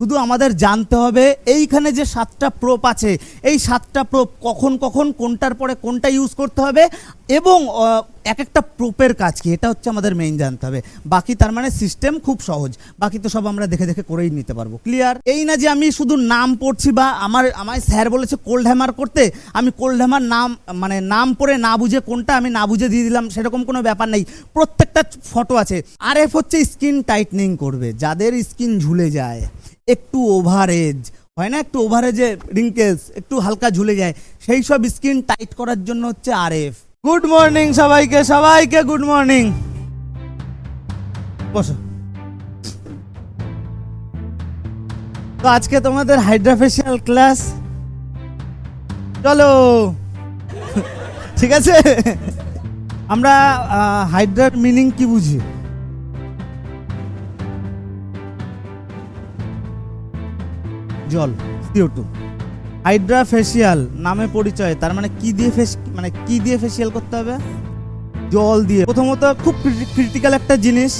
শুধু আমাদের জানতে হবে এইখানে যে সাতটা প্রোপ আছে, এই সাতটা প্রোপ কখন কখন, কোনটার পরে কোনটা ইউজ করতে হবে এবং এক একটা প্রোপের কাজ কি? এটা হচ্ছে আমাদের মেইন জানতে হবে। বাকি তার মানে সিস্টেম খুব সহজ। বাকি তো সব আমরা দেখে দেখে করেই নিতে পারব। ক্লিয়ার এই না যে আমি শুধু নাম পড়ছি বা আমার, আমায় স্যার বলেছে কোল্ড হ্যামার করতে, আমি কোল্ড হ্যামার নাম মানে নাম পড়ে না বুঝে কোনটা আমি না বুঝে দিয়ে দিলাম, সেরকম কোনো ব্যাপার নেই। প্রত্যেকটা ফটো আছে। আর এফ হচ্ছে স্কিন টাইটনিং করবে। যাদের স্কিন ঝুলে যায়, একটু ওভারেজ হয় না একটু ওভারেজে রিঙ্কেলস একটু হালকা ঝুলে যায়, সেই সব স্কিন টাইট করার জন্য হচ্ছে আর এফ গুড মর্নিং সবাইকে সবাইকে গুড মর্নিং বসো। তো আজকে তোমাদের হাইড্রাফেশিয়াল ক্লাস। চলো। ঠিক আছে? আমরা হাইড্রার মিনিং কি বুঝি? জল সিও টু হাইড্রা ফেসিয়াল নামে পরিচয়, তার মানে কি দিয়ে ফেস মানে কি দিয়ে ফেসিয়াল করতে হবে? জল দিয়ে। প্রথমত খুব ক্রিটিক্যাল একটা জিনিস,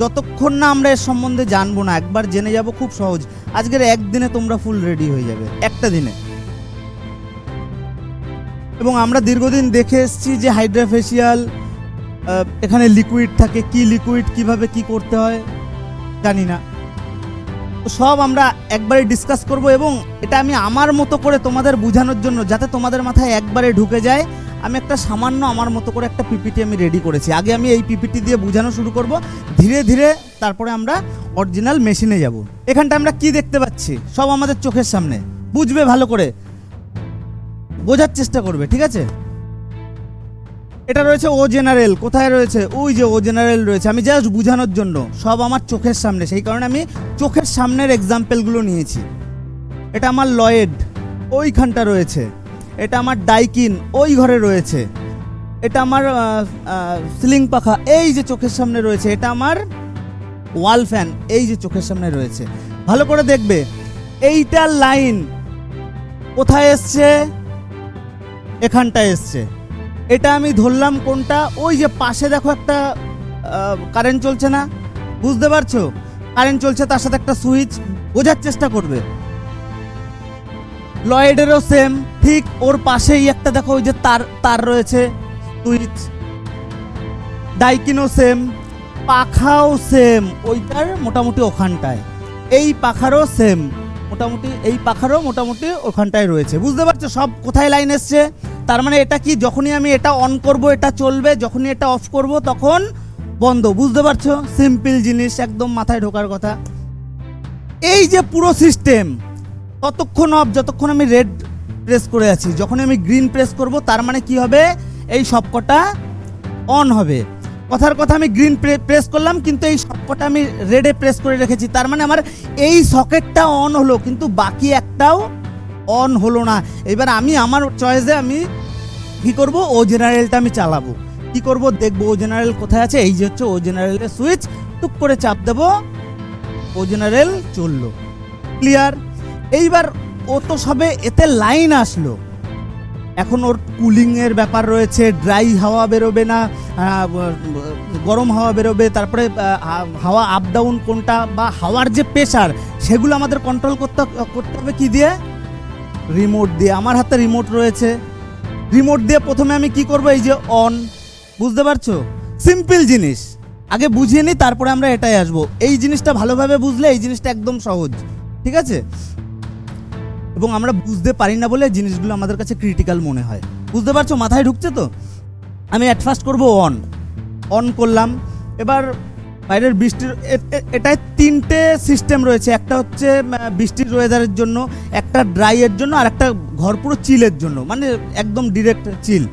যতক্ষণ না আমরা এর সম্বন্ধে জানব না, একবার জেনে যাব খুব সহজ। আজকের একদিনে তোমরা ফুল রেডি হয়ে যাবে, একটা দিনে। এবং আমরা দীর্ঘদিন দেখে এসেছি যে হাইড্রা ফেসিয়াল এখানে লিকুইড থাকে, কি লিকুইড কীভাবে কি করতে হয়, জানি না। সব আমরা একবারে ডিসকাস করব এবং এটা আমি আমার মতো করে তোমাদের বোঝানোর জন্য যাতে তোমাদের মাথায় একবারে ঢুকে যায়, আমি একটা সামান্য আমার মতো করে একটা পিপিটি আমি রেডি করেছি। আগে আমি এই পিপিটি দিয়ে বোঝানো শুরু করব, ধীরে ধীরে তারপরে আমরা অরিজিনাল মেশিনে যাব। এখানটা আমরা কি দেখতে পাচ্ছি? সব আমাদের চোখের সামনে। বুঝবে ভালো করে। বোঝার চেষ্টা করবে, ঠিক আছে? এটা রয়েছে ও জেনারেল, কোথায় রয়েছে? ওই যে ও জেনারেল রয়েছে। আমি জাস্ট বোঝানোর জন্য, সব আমার চোখের সামনে। সেই কারণে আমি চোখের সামনের এক্সাম্পলগুলো নিয়েছি। এটা আমার লয়েড, ওইখানটা রয়েছে। এটা আমার ডাইকিন, ওই ঘরে রয়েছে। এটা আমার সিলিং পাখা, এই যে চোখের সামনে রয়েছে। এটা আমার ওয়াল ফ্যান, এই যে চোখের সামনে রয়েছে। ভালো করে দেখবে এইটার লাইন কোথায় এসছে? এখানটায় এসছে। এটা আমি ধরলাম কোনটা? ওই যে পাশে দেখো একটা কারেন্ট চলছে না? বুঝতে পারছ? কারেন্ট চলছে, তার সাথে একটা সুইচ বোঝার চেষ্টা করবে। লয়েডেরও সেম ঠিক ওর পাশেই একটা দেখো, ওই যে তার তার রয়েছে সুইচ ডাইকিনও সেম পাখাও সেম ওইটার মোটামুটি ওখানটায়। এই পাখারও সেম মোটামুটি, এই পাখারও মোটামুটি ওখানটায় রয়েছে। বুঝতে পারছ? সব কোথায় লাইন এসছে? তার মানে এটা কি, যখনই আমি এটা অন করব, এটা চলবে, যখনই এটা অফ করব, তখন বন্ধ, বুঝতে পারছ? সিম্পল জিনিস, একদম মাথায় ঢোকার কথা। এই যে পুরো সিস্টেম ততক্ষণ অফ যতক্ষণ আমি রেড প্রেস করে আছি যখন আমি গ্রিন প্রেস করব, তার মানে কি হবে? এই সবকটা অন হবে। কথার কথা, আমি গ্রিন প্রেস করলাম, কিন্তু এই সবকটা আমি রেডে প্রেস করে রেখেছি। তার মানে আমার এই সকেটটা অন হলো, কিন্তু বাকি একটাও অন হলো না। এবার আমি আমার চয়েসে আমি কি করব? ও জেনারেলটা আমি চালাবো। কি করব? দেখব ও জেনারেল কোথায় আছে? এই যে হচ্ছে ও জেনারেলের সুইচ টুক করে চাপ দেবো। ও জেনারেল চলল। ক্লিয়ার এইবার ও তো সবে এতে লাইন আসলো। এখন ওর কুলিং এর ব্যাপার রয়েছে। ড্রাই হাওয়া বেরোবে না। গরম হাওয়া বেরোবে। তারপরে হাওয়া আপ ডাউন কোনটা বা হাওয়ার যে প্রেশার সেগুলো আমাদের কন্ট্রোল করতে করতে হবে কি দিয়ে? রিমোট দিয়ে, আমার হাতে রিমোট রয়েছে। রিমোট দিয়ে প্রথমে আমি কি করব? এই যে অন বুঝতে পারছ? সিম্পল জিনিস। আগে বুঝিয়ে নিই তারপরে আমরা এটাই আসব। এই জিনিসটা ভালোভাবে বুঝলে এই জিনিসটা একদম সহজ। ঠিক আছে? এবং আমরা বুঝতে পারি না বলে জিনিসগুলো আমাদের কাছে ক্রিটিক্যাল মনে হয়। বুঝতে পারছ? মাথায় ঢুকছে তো? আমি অ্যাট ফার্স্ট করব অন অন করলাম। এবার বাইরের বৃষ্টির এটায় তিনটে সিস্টেম রয়েছে। একটা হচ্ছে বৃষ্টির ওয়েদারের জন্য, একটা ড্রাইয়ের জন্য, আর একটা ঘর পুরো চিলের জন্য মানে একদম ডিরেক্ট চিল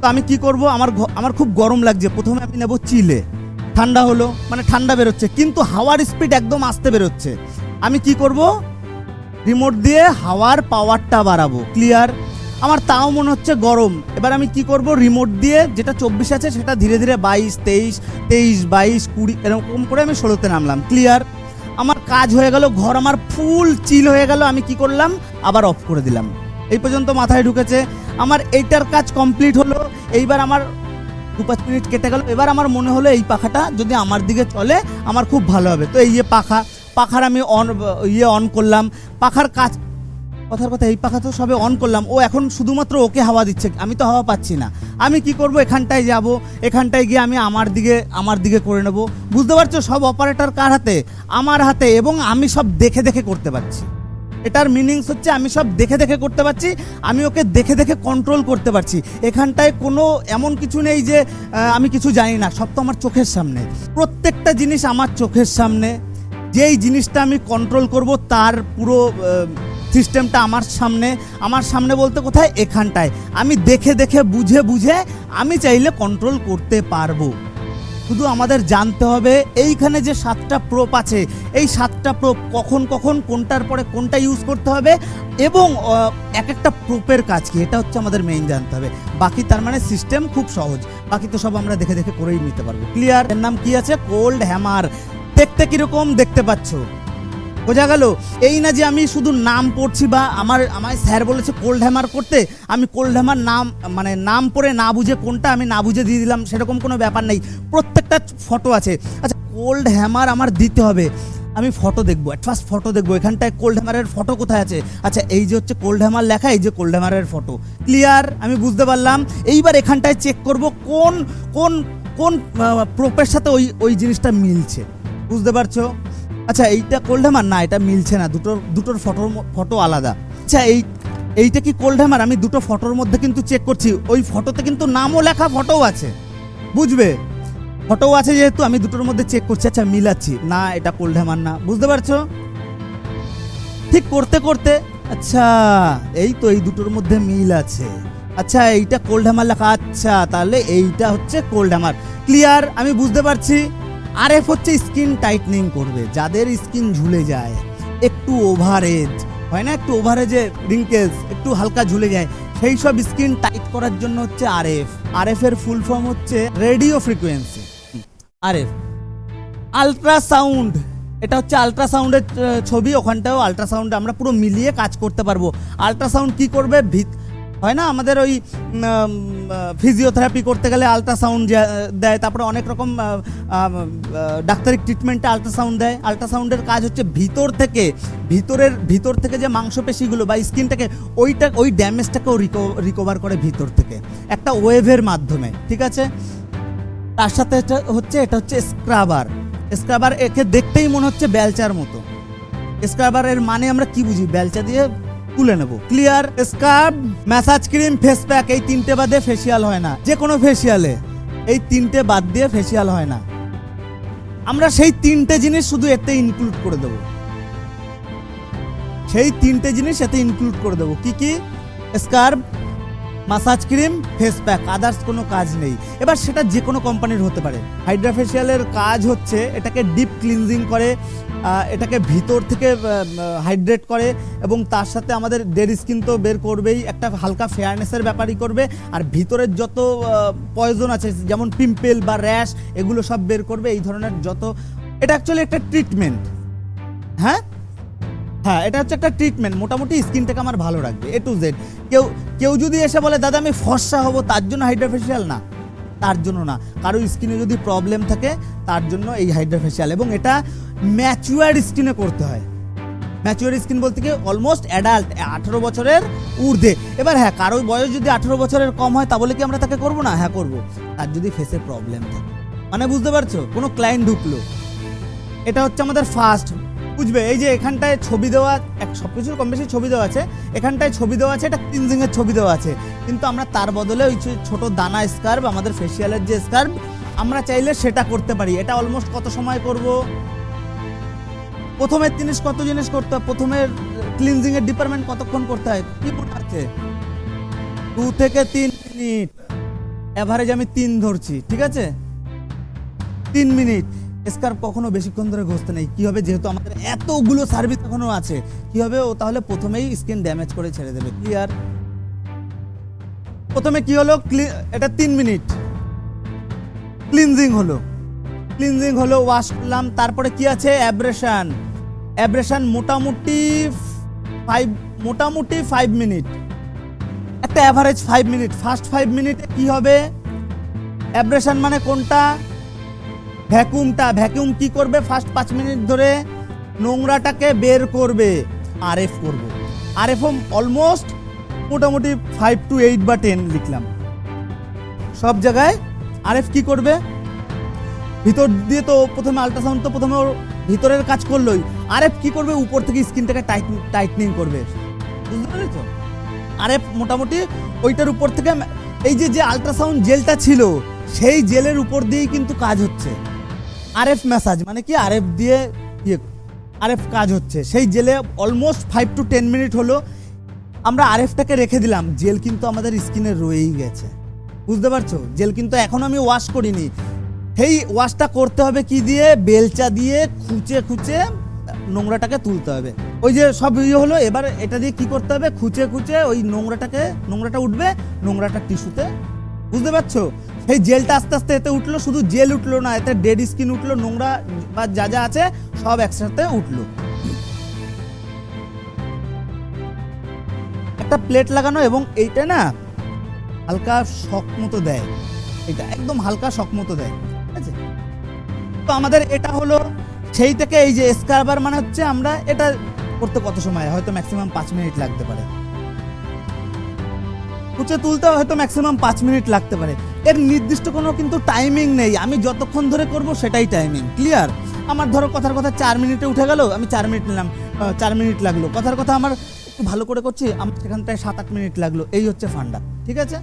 তো আমি কি করব? আমার আমার খুব গরম লাগছে। প্রথমে আমি নেব চিলে ঠান্ডা হলো মানে ঠান্ডা বেরোচ্ছে, কিন্তু হাওয়ার স্পিড একদম আসতে বেরোচ্ছে। আমি কি করব? রিমোট দিয়ে হাওয়ার পাওয়ারটা বাড়াবো ক্লিয়ার আমার তাও মনে হচ্ছে গরম। এবার আমি কি করব? রিমোট দিয়ে যেটা চব্বিশ আছে সেটা ধীরে ধীরে বাইশ, তেইশ তেইশ, বাইশ, কুড়ি, এরকম করে আমি ষোলোতে নামলাম। ক্লিয়ার আমার কাজ হয়ে গেল, ঘর আমার ফুল চিল হয়ে গেল, আমি কি করলাম? আবার অফ করে দিলাম। এই পর্যন্ত মাথায় ঢুকেছে। আমার এইটার কাজ কমপ্লিট হলো, এইবার আমার দু পাঁচ মিনিট কেটে গেল। এবার আমার মনে হলো এই পাখাটা যদি আমার দিকে চলে, আমার খুব ভালো হবে। তো এই যে পাখা, পাখার আমি অন ইয়ে অন করলাম। পাখার কাজ কথার কথা এই পাখা তো সবে অন করলাম। ও এখন শুধুমাত্র ওকে হাওয়া দিচ্ছে। আমি তো হাওয়া পাচ্ছি না। আমি কি করব? এখানটায় যাব। এখানটায় গিয়ে আমি আমার দিকে আমার দিকে করে নেব। বুঝতে পারছ? সব অপারেটর কার হাতে? আমার হাতে। এবং আমি সব দেখে দেখে করতে পারছি। এটার মিনিংস হচ্ছে আমি সব দেখে দেখে করতে পারছি। আমি ওকে দেখে দেখে কন্ট্রোল করতে পারছি। এখানটায় কোনো এমন কিছু নেই যে আমি কিছু জানি না। সব তো আমার চোখের সামনে। প্রত্যেকটা জিনিস আমার চোখের সামনে। যেই জিনিসটা আমি কন্ট্রোল করব, তার পুরো সিস্টেমটা আমার সামনে আমার সামনে বলতে কোথায়? এখানটায়। আমি দেখে দেখে, বুঝে বুঝে আমি চাইলে কন্ট্রোল করতে পারব। শুধু আমাদের জানতে হবে, এইখানে যে সাতটা প্রোপ আছে, এই সাতটা প্রোপ কখন কখন, কোনটার পরে কোনটা ইউজ করতে হবে এবং এক একটা প্রোপের কাজ কি, এটা হচ্ছে আমাদের মেইন জানতে হবে। বাকি তার মানে সিস্টেম খুব সহজ। বাকি তো সব আমরা দেখে দেখে করেই নিতে পারব। ক্লিয়ার এর নাম কি আছে? কোল্ড হ্যামার দেখতে কীরকম? দেখতে পাচ্ছ? বোঝা গেল, এই না যে আমি শুধু নাম পড়ছি বা আমার, আমায় স্যার বলেছে কোল্ড হ্যামার করতে, আমি কোল্ড হ্যামার নাম মানে নাম পড়ে না বুঝে কোনটা আমি না বুঝে দিয়ে দিলাম, সেরকম কোনো ব্যাপার নেই। প্রত্যেকটা ফটো আছে। আচ্ছা কোল্ড হ্যামার আমার দিতে হবে। আমি ফটো দেখব অ্যাট ফার্স্ট ফটো দেখব, এখানটায় কোল্ড হ্যামারের ফটো কোথায় আছে? আচ্ছা এই যে হচ্ছে কোল্ড হ্যামার লেখা, এই যে কোল্ড হ্যামারের ফটো ক্লিয়ার আমি বুঝতে পারলাম। এইবার এখানটায় চেক করব কোন কোন কোন প্রোপের সাথে ওই ওই জিনিসটা মিলছে। বুঝতে পারছ? আচ্ছা এইটা কোল্ড হ্যামার না, এটা মিলছে না। দুটোর দুটোর ফটোর ফটো আলাদা। আচ্ছা এই, এইটা কি কোল্ড হ্যামার আমি দুটো ফটোর মধ্যে কিন্তু চেক করছি। ওই ফটোতে কিন্তু নামও লেখা ফটোও আছে। বুঝবে? ফটোও আছে যেহেতু, আমি দুটোর মধ্যে চেক করছি। আচ্ছা মিলাচ্ছি। না, এটা কোল্ড হ্যামার না। বুঝতে পারছ? ঠিক করতে করতে আচ্ছা এই তো এই দুটোর মধ্যে মিল আছে। আচ্ছা এইটা কোল্ড হ্যামার লেখা। আচ্ছা তাহলে এইটা হচ্ছে কোল্ড হ্যামার ক্লিয়ার আমি বুঝতে পারছি? আর এফ হচ্ছে স্কিন টাইটনিং করবে, যাদের স্কিন ঝুলে যায়, একটু ওভারেজ হয় না একটু ওভারেজে রিঙ্কেলস একটু হালকা ঝুলে যায়, সেই সব স্কিন টাইট করার জন্য হচ্ছে আর এফ আর এফ এর ফুল ফর্ম হচ্ছে radio frequency R F ultrasound এটা হচ্ছে আলট্রাসাউন্ডের ছবি, ওখানটাও আলট্রাসাউন্ড আমরা পুরো মিলিয়ে কাজ করতে পারব। আলট্রাসাউন্ড কি করবে? ভিত হয় না? আমাদের ওই ফিজিওথেরাপি করতে গেলে আলট্রাসাউন্ড দেয়, তারপরে অনেক রকম ডাক্তারি ট্রিটমেন্টে আলট্রাসাউন্ড দেয়। আলট্রাসাউন্ডের কাজ হচ্ছে ভিতর থেকে, ভিতরের, ভিতর থেকে যে মাংসপেশিগুলো বা স্কিনটাকে, ওইটা, ওই ড্যামেজটাকেও রিকভার করে ভিতর থেকে। একটা ওয়েভের মাধ্যমে, ঠিক আছে? তার সাথে এটা হচ্ছে এটা হচ্ছে স্ক্রাবার স্ক্রাবার একে দেখতেই মনে হচ্ছে বেলচার মতো। স্ক্রাবারের মানে আমরা কি বুঝি? বেলচা দিয়ে তুলে নেব। Clear scrub massage cream face pack এই তিনটে বাদে ফেসিয়াল হয় না। যে কোনো ফেসিয়ালে এই তিনটে বাদ দিয়ে ফেসিয়াল হয় না। আমরা সেই তিনটে জিনিস শুধু এতে ইনক্লুড করে দেব। সেই তিনটে জিনিস এতে ইনক্লুড করে দেবো। কি কি? Scrub massage cream face pack others কোনো কাজ নেই। এবার সেটা যে কোনো কোম্পানির হতে পারে। হাইড্রা ফেসিয়ালের কাজ হচ্ছে এটাকে ডিপ ক্লিনজিং করে এটাকে ভিতর থেকে হাইড্রেট করে এবং তার সাথে আমাদের ডেড স্কিন তো বের করবেই, একটা হালকা ফেয়ারনেসের ব্যাপারই করবে। আর ভিতরের যত পয়জন আছে, যেমন পিম্পেল বা র্যাশ এগুলো সব বের করবে, এই ধরনের যত, এটা অ্যাকচুয়ালি একটা ট্রিটমেন্ট হ্যাঁ? হ্যাঁ এটা হচ্ছে একটা ট্রিটমেন্ট মোটামুটি স্কিনটাকে আমার ভালো রাখবে এ টু জেড কেউ কেউ যদি এসে বলে, দাদা, আমি ফর্সা হব, তার জন্য হাইড্রোফেশিয়াল না। তার জন্য না। কারও স্কিনে যদি প্রবলেম থাকে, তার জন্য এই হাইড্রোফেশিয়াল এবং এটা ম্যাচুয়ার স্কিনে করতে হয়। ম্যাচুয়ার স্কিন বলতে কি অলমোস্ট অ্যাডাল্ট আঠেরো বছরের ঊর্ধ্বে। এবার হ্যাঁ কারও বয়স যদি আঠেরো বছরের কম হয়, তা বলে কি আমরা তাকে করব না? হ্যাঁ করব। তার যদি ফেসে প্রবলেম থাকে। মানে বুঝতে পারছ? কোনো ক্লায়েন্ট ঢুকলো। এটা হচ্ছে আমাদের ফার্স্ট বুঝবে? এই যে এখানটায় ছবি দেওয়া, এক সব কিছুর কম বেশি ছবি দেওয়া আছে, এখানটায় ছবি দেওয়া আছে, এটা তিন ক্লিনজিংয়ের ছবি দেওয়া আছে। কিন্তু আমরা তার বদলে ওই ছোট দানা স্কার্ভ আমাদের ফেসিয়ালের যে স্কার্ভ আমরা চাইলে সেটা করতে পারি। এটা অলমোস্ট কত সময় করব? প্রথমের জিনিস কত জিনিস করতে হয়? প্রথমের ক্লিনজিং এর ডিপার্টমেন্ট কতক্ষণ করতে হয়? কি আছে দু থেকে তিন মিনিট। অ্যাভারেজ আমি তিন ধরছি, ঠিক আছে? তিন মিনিট। স্কার্ফ কখনো বেশিক্ষণ ধরে ঘষতে নেই। কি হবে? যেহেতু আমাদের এতগুলো সার্ভিস এখনও আছে। কি হবে? ও তাহলে প্রথমেই স্কিন ড্যামেজ করে ছেড়ে দেবে। ক্লিয়ার প্রথমে কি হলো? এটা তিন মিনিট। ক্লিনজিং হলো। ক্লিনজিং হলো ওয়াশ করলাম। তারপরে কি আছে? অ্যাব্রেশন অ্যাব্রেশন মোটামুটি ফাইভ মোটামুটি ফাইভ মিনিট একটা average five minute first five মিনিটে কি হবে? অ্যাব্রেশন মানে কোনটা? ভ্যাকুমটা, ভ্যাকুম কি করবে? ফার্স্ট পাঁচ মিনিট ধরে নোংরাটাকে বের করবে আর এফ করব। আর এফ অলমোস্ট মোটামুটি ফাইভ টু এইট বা টেন লিখলাম। সব জায়গায় আর এফ কী করবে? ভিতর দিয়ে তো প্রথমে আল্ট্রাসাউন্ড তো প্রথমে ওর ভিতরের কাজ করলোই। আর এফ কী করবে? উপর থেকে স্কিনটাকে টাইট টাইটনিং করবে। বুঝতে পেরেছ? আর এফ মোটামুটি ওইটার উপর থেকে, এই যে যে আল্ট্রাসাউন্ড জেলটা ছিল, সেই জেলের উপর দিয়েই কিন্তু কাজ হচ্ছে। আর এফ ম্যাসাজ মানে কি আরএফ দিয়ে ইয়ে আরএফ কাজ হচ্ছে। সেই জেলে almost five to ten minute হলো, আমরা আরএফটাকে রেখে দিলাম। জেল কিন্তু আমাদের স্কিনে রয়েই গেছে। বুঝতে পারছ? জেল কিন্তু এখন আমি ওয়াশ করিনি। সেই ওয়াশটা করতে হবে কি দিয়ে? বেলচা দিয়ে খুঁচে খুঁচে নোংরাটাকে তুলতে হবে। ওই যে সব ইয়ে হলো, এবার এটা দিয়ে কি করতে হবে? খুঁচে খুঁচে ওই নোংরাটাকে, নোংরাটা উঠবে, নোংরাটা টিস্যুতে। বুঝতে পারছ? সেই জেলটা আস্তে আস্তে এতে উঠল, শুধু জেল উঠল না, এতে ডেড স্কিন উঠল, নোংরা বা যা যা আছে সব একসাথে উঠল। একটা প্লেট লাগানো এবং এইটা না হালকা শক মতো দেয়। এটা একদম হালকা শক মতো দেয়, ঠিক আছে? তো আমাদের এটা হলো, সেই থেকে এই যে স্কারবার মানে হচ্ছে আমরা এটা করতে কত সময়, হয়তো ম্যাক্সিমাম পাঁচ মিনিট লাগতে পারে। কুচে তুলতে হয়তো ম্যাক্সিমাম পাঁচ মিনিট লাগতে পারে। এর নির্দিষ্ট কোনো কিন্তু টাইমিং নেই। আমি যতক্ষণ ধরে করব সেটাই টাইমিং ক্লিয়ার আমার ধরো কথার কথা চার মিনিটে উঠে গেল, আমি চার মিনিট নিলাম চার মিনিট লাগল। কথার কথা আমার একটু ভালো করে করছি আমার সেখানটায় সাত আট মিনিট লাগল। এই হচ্ছে ফান্ডা ঠিক আছে?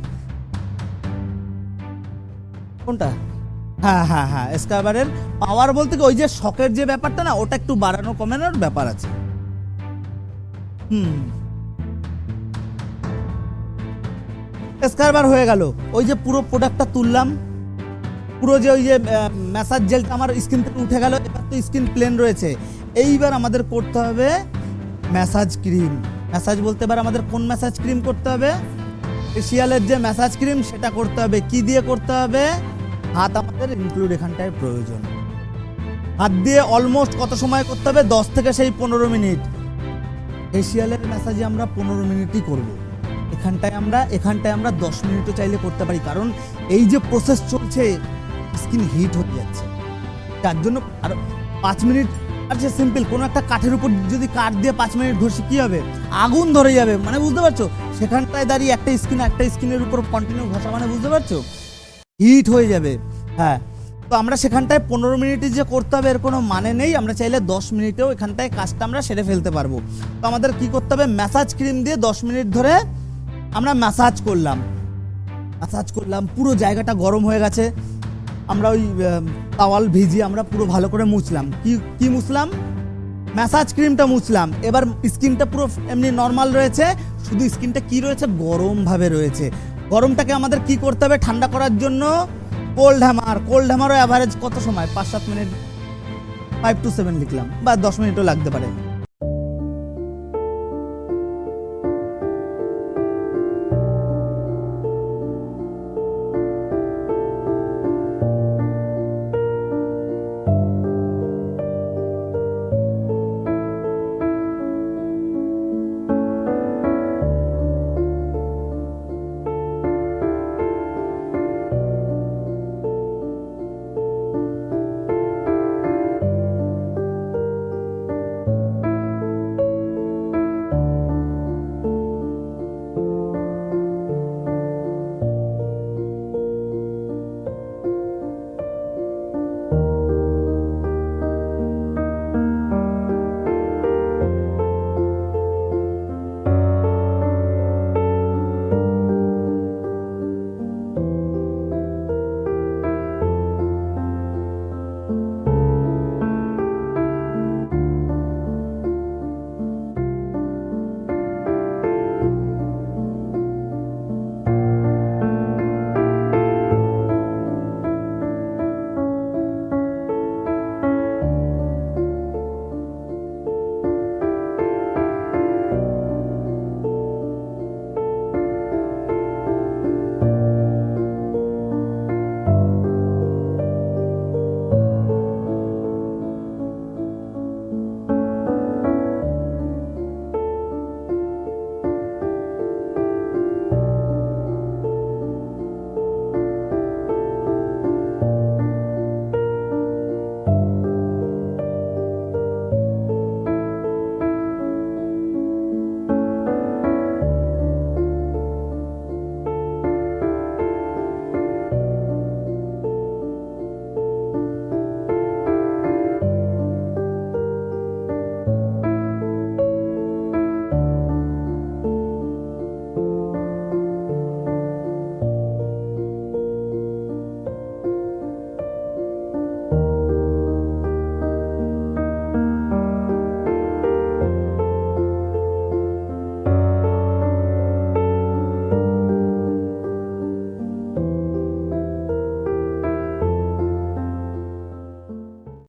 কোনটা? হ্যাঁ হ্যাঁ হ্যাঁ স্কাইবারের পাওয়ার বলতে কি, ওই যে শকের যে ব্যাপারটা না, ওটা একটু বাড়ানো কমানোর ব্যাপার আছে। হুম। স্কারবার হয়ে গেল। ওই যে পুরো প্রোডাক্টটা তুললাম। পুরো যে ওই যে ম্যাসাজ জেলটা আমার স্কিন থেকে উঠে গেল, এবার তো স্কিন প্লেন রয়েছে। এইবার আমাদের করতে হবে ম্যাসাজ ক্রিম ম্যাসাজ বলতে এবার আমাদের কোন ম্যাসাজ ক্রিম করতে হবে? ফেসিয়ালের যে ম্যাসাজ ক্রিম সেটা করতে হবে। কি দিয়ে করতে হবে? হাত আমাদের ইনক্লুড এখানটায় প্রয়োজন। হাত দিয়ে অলমোস্ট কত সময় করতে হবে? দশ থেকে সেই পনেরো মিনিট। ফেসিয়ালের ম্যাসাজে আমরা পনেরো মিনিটই করব। এখানটায় আমরা এখানটায় আমরা দশ মিনিটও চাইলে করতে পারি, কারণ এই যে প্রসেস চলছে স্কিন হিট হয়ে যাচ্ছে। তার জন্য আর পাঁচ মিনিট, আর যে সিম্পল কোনো একটা কাঠের উপর যদি কাঠ দিয়ে পাঁচ মিনিট ঘষি কী হবে? আগুন ধরে যাবে মানে বুঝতে পারছ? সেখানটায় দাঁড়িয়ে একটা স্কিন একটা স্কিনের উপর কন্টিনিউ ঘষা মানে বুঝতে পারছ? হিট হয়ে যাবে হ্যাঁ। তো আমরা সেখানটায় পনেরো মিনিটে যে করতে হবে, এর কোনো মানে নেই। আমরা চাইলে দশ মিনিটেও এখানটায় কাজটা আমরা সেরে ফেলতে পারব। তো আমাদের কি করতে হবে? ম্যাসাজ ক্রিম দিয়ে দশ মিনিট ধরে আমরা ম্যাসাজ করলাম। ম্যাসাজ করলাম, পুরো জায়গাটা গরম হয়ে গেছে। আমরা ওই তাওয়াল ভিজিয়ে আমরা পুরো ভালো করে মুছলাম। কি কি মুছলাম? ম্যাসাজ ক্রিমটা মুছলাম। এবার স্কিনটা পুরো এমনি নর্মাল রয়েছে। শুধু স্কিনটা কি রয়েছে? গরমভাবে রয়েছে। গরমটাকে আমাদের কি করতে হবে? ঠান্ডা করার জন্য কোল্ড হ্যামার কোল্ড হ্যামারও অ্যাভারেজ কত সময়? পাঁচ সাত মিনিট ফাইভ টু সেভেন লিখলাম। বা দশ মিনিটও লাগতে পারে।